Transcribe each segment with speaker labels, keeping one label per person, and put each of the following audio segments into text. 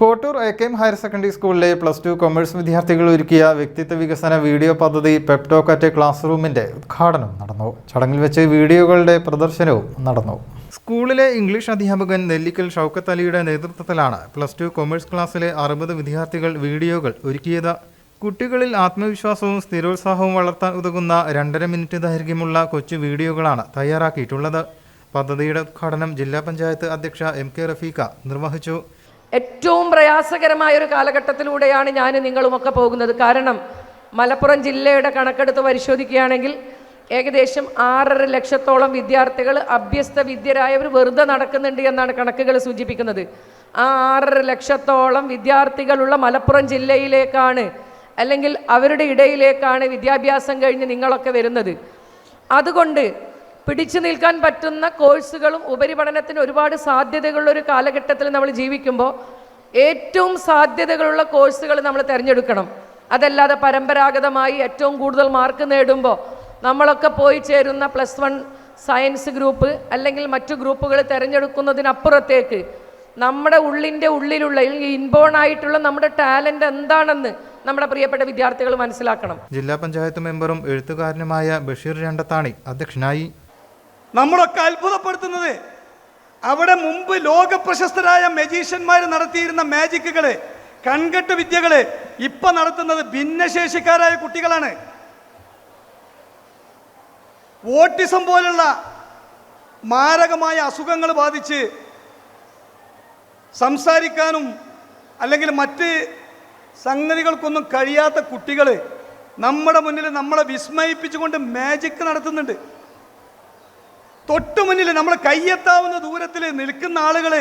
Speaker 1: Kottur A K M higher secondary സ്കൂളിലെ plus two commerce വിദ്യാർത്ഥികൾ ഒരുക്കിയ വ്യക്തിത്വ വികസന വീഡിയോ പദ്ധതി പെപ്റ്റോക്കറ്റ് ക്ലാസ് റൂമിന്റെ ഉദ്ഘാടനം നടന്നു. ചടങ്ങിൽ വെച്ച് വീഡിയോകളുടെ പ്രദർശനവും നടന്നു. സ്കൂളിലെ ഇംഗ്ലീഷ് അധ്യാപകൻ നെല്ലിക്കൽ ഷൗക്കത്ത് അലിയുടെ നേതൃത്വത്തിലാണ് പ്ലസ് ടു കൊമേഴ്സ് ക്ലാസ്സിലെ അറുപത് വിദ്യാർത്ഥികൾ വീഡിയോകൾ ഒരുക്കിയത്. കുട്ടികളിൽ ആത്മവിശ്വാസവും സ്ഥിരോത്സാഹവും വളർത്താൻ ഉതകുന്ന രണ്ടര മിനിറ്റ് ദൈർഘ്യമുള്ള കൊച്ചു വീഡിയോകളാണ് തയ്യാറാക്കിയിട്ടുള്ളത്. പദ്ധതിയുടെ ഉദ്ഘാടനം ജില്ലാ പഞ്ചായത്ത് അധ്യക്ഷ എം കെ റഫീഖ നിർവഹിച്ചു.
Speaker 2: ഏറ്റവും പ്രയാസകരമായ ഒരു കാലഘട്ടത്തിലൂടെയാണ് ഞാൻ നിങ്ങളുമൊക്കെ പോകുന്നത്. കാരണം മലപ്പുറം ജില്ലയുടെ കണക്കെടുത്ത് പരിശോധിക്കുകയാണെങ്കിൽ ഏകദേശം ആറര ലക്ഷത്തോളം വിദ്യാർത്ഥികൾ അഭ്യസ്ത വിദ്യരായവർ വെറുതെ നടക്കുന്നുണ്ട് എന്നാണ് കണക്കുകൾ സൂചിപ്പിക്കുന്നത്. ആ ആറര ലക്ഷത്തോളം വിദ്യാർത്ഥികളുള്ള മലപ്പുറം ജില്ലയിലേക്കാണ് അല്ലെങ്കിൽ അവരുടെ ഇടയിലേക്കാണ് വിദ്യാഭ്യാസം കഴിഞ്ഞ് നിങ്ങളൊക്കെ വരുന്നത്. അതുകൊണ്ട് പിടിച്ചു നിൽക്കാൻ പറ്റുന്ന കോഴ്സുകളും ഉപരിപഠനത്തിന് ഒരുപാട് സാധ്യതകളുള്ള ഒരു കാലഘട്ടത്തിൽ നമ്മൾ ജീവിക്കുമ്പോൾ ഏറ്റവും സാധ്യതകളുള്ള കോഴ്സുകൾ നമ്മൾ തിരഞ്ഞെടുക്കണം. അതല്ലാതെ പരമ്പരാഗതമായി ഏറ്റവും കൂടുതൽ മാർക്ക് നേടുമ്പോൾ നമ്മളൊക്കെ പോയി ചേരുന്ന പ്ലസ് വൺ സയൻസ് ഗ്രൂപ്പ് അല്ലെങ്കിൽ മറ്റു ഗ്രൂപ്പുകൾ തിരഞ്ഞെടുക്കുന്നതിനപ്പുറത്തേക്ക് നമ്മുടെ ഉള്ളിന്റെ ഉള്ളിലുള്ള അല്ലെങ്കിൽ ഇൻബോൺ ആയിട്ടുള്ള നമ്മുടെ ടാലന്റ് എന്താണെന്ന് നമ്മുടെ പ്രിയപ്പെട്ട വിദ്യാർത്ഥികൾ മനസ്സിലാക്കണം.
Speaker 1: ജില്ലാ പഞ്ചായത്ത് മെമ്പറും എഴുത്തുകാരനുമായ ബഷീർ രണ്ടത്താണി അധ്യക്ഷനായി
Speaker 3: നമ്മളൊക്കെ അത്ഭുതപ്പെടുത്തുന്നത്. അവിടെ മുമ്പ് ലോക പ്രശസ്തരായ മെജീഷ്യന്മാർ നടത്തിയിരുന്ന മാജിക്കുകൾ കൺകെട്ട് വിദ്യകൾ ഇപ്പൊ നടത്തുന്നത് ഭിന്നശേഷിക്കാരായ കുട്ടികളാണ്. ഓട്ടിസം പോലുള്ള മാരകമായ അസുഖങ്ങൾ ബാധിച്ച് സംസാരിക്കാനും അല്ലെങ്കിൽ മറ്റ് സംഗതികൾക്കൊന്നും കഴിയാത്ത കുട്ടികൾ നമ്മുടെ മുന്നിൽ നമ്മളെ വിസ്മയിപ്പിച്ചുകൊണ്ട് മാജിക് നടത്തുന്നുണ്ട്. തൊട്ടു മുന്നിൽ നമ്മൾ കയ്യെത്താവുന്ന ദൂരത്തിൽ നിൽക്കുന്ന ആളുകൾ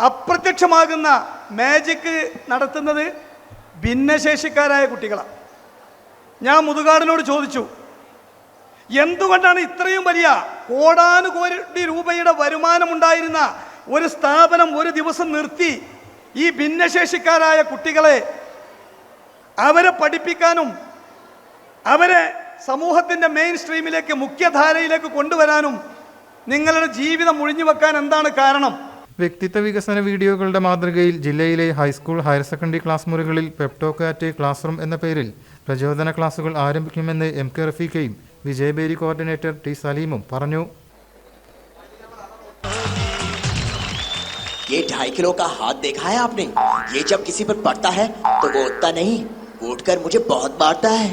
Speaker 3: അപ്രത്യക്ഷമാകുന്ന മാജിക്ക് നടത്തുന്നത് ഭിന്നശേഷിക്കാരായ കുട്ടികളാണ്. ഞാൻ മുതുകാടിനോട് ചോദിച്ചു എന്തുകൊണ്ടാണ് ഇത്രയും വലിയ കോടാനുകോടി രൂപയുടെ വരുമാനമുണ്ടായിരുന്ന ഒരു സ്ഥാപനം ഒരു ദിവസം നിർത്തി ഈ ഭിന്നശേഷിക്കാരായ കുട്ടികളെ അവരെ പഠിപ്പിക്കാനും അവരെ സമൂഹത്തിന്റെ മെയിൻ സ്ട്രീമിലേക്ക് മുഖ്യധാരയിലേക്ക് കൊണ്ടുവരാനും നിങ്ങളുടെ ജീവിതം ഒഴിഞ്ഞു വെക്കാൻ എന്താണ് കാരണം
Speaker 1: വ്യക്തിത്വ വികസന വീഡിയോകളുടെ മാതൃകയിൽ ജില്ലയിലെ ഹൈസ്കൂൾ ഹയർ സെക്കൻഡറി ക്ലാസ് മുറികളിൽ പെപ്റ്റോക്കാറ്റ് ക്ലാസ് റൂം എന്ന പേരിൽ പ്രചോദന ക്ലാസുകൾ ആരംഭിക്കുമെന്ന് എം കെ റഫീഖയും വിജയബേരി കോർഡിനേറ്റർ ടി സലീമും പറഞ്ഞു
Speaker 4: ये ढाई किलो का हाथ देखा है आपने ये जब किसी पर पड़ता है तो वो उठता नहीं उठ कर मुझे बहुत मारता है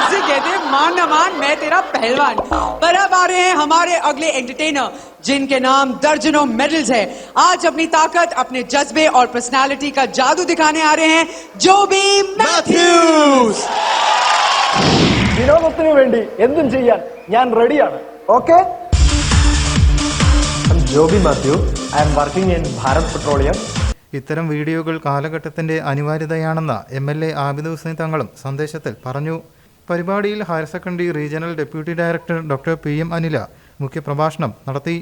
Speaker 5: इसे कहते हैं मान न मान मैं तेरा पहलवान पर अब आ रहे हैं हमारे अगले एंटरटेनर जिनके नाम दर्जनों मेडल्स है आज अपनी ताकत अपने जज्बे और पर्सनालिटी का जादू दिखाने आ रहे हैं जो भी मैथ्यूज
Speaker 6: വിനോദത്തിനു വേണ്ടി എന്തും ചെയ്യാൻ ഞാൻ റെഡിയാണ് okay Joby Mathew I am working in Bharat Petroleum
Speaker 1: ഇത്തരം വീഡിയോകൾ കാലഘട്ടത്തിന്റെ അനിവാര്യതയാണെന്ന് M L A Abid Hussain തങ്ങളും സന്ദേശത്തിൽ പറഞ്ഞു. പരിപാടിയിൽ higher secondary regional deputy director doctor P M Anila മുഖ്യപ്രഭാഷണം നടത്തി.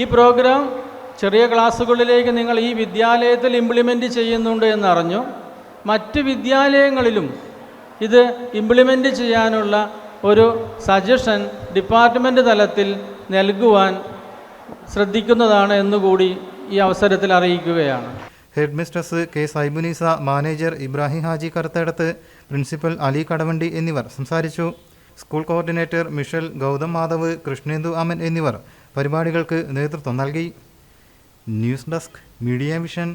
Speaker 7: ഈ പ്രോഗ്രാം ചെറിയ ക്ലാസ്സുകളിലേക്ക് നിങ്ങൾ ഈ വിദ്യാലയത്തിൽ ഇംപ്ലിമെന്റ് ചെയ്യുന്നുണ്ട് എന്നറിഞ്ഞു. മറ്റ് വിദ്യാലയങ്ങളിലും ഇത് ഇംപ്ലിമെന്റ് ചെയ്യാനുള്ള ഒരു സജഷൻ ഡിപ്പാർട്ട്മെന്റ് തലത്തിൽ നൽകുവാൻ ശ്രദ്ധിക്കുന്നതാണ് എന്നുകൂടി ഈ അവസരത്തിൽ അറിയിക്കുകയാണ്.
Speaker 1: Head mistress K Saibunisa manager Ibrahim Haji Karuthedath principal Ali Kadavandi എന്നിവർ സംസാരിച്ചു. സ്കൂൾ കോർഡിനേറ്റർ മിഷൽ ഗൗതം മാധവ് കൃഷ്ണേന്ദു അമൻ എന്നിവർ പരിപാടികൾക്ക് നേതൃത്വം നൽകി. News desk media vision.